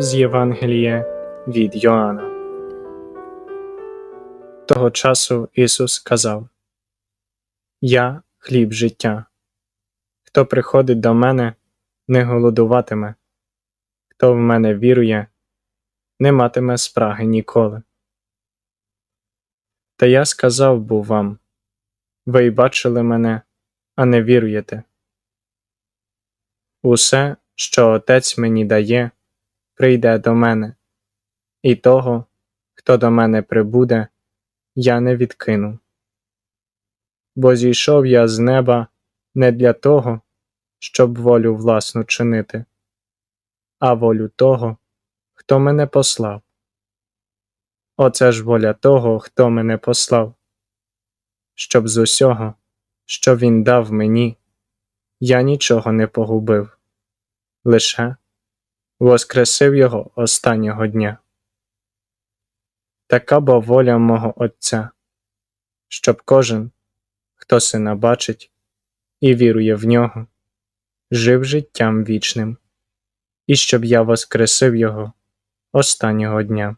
з Євангелія від Йоанна. Того часу Ісус сказав: Я хліб життя. Хто приходить до мене, не голодуватиме, хто в мене вірує, не матиме спраги ніколи. Та я сказав був вам ви й бачили мене, а не віруєте. Усе, що Отець мені дає, прийде до мене, і того, хто до мене прибуде, я не відкину. Бо зійшов я з неба не для того, щоб волю власну чинити, а волю того, хто мене послав. Оце ж воля того, хто мене послав, щоб з усього, що він дав мені, я нічого не погубив, лише воскресив його останнього дня. Така бо воля мого Отця, щоб кожен, хто сина бачить і вірує в нього, жив життям вічним, і щоб я воскресив його останнього дня.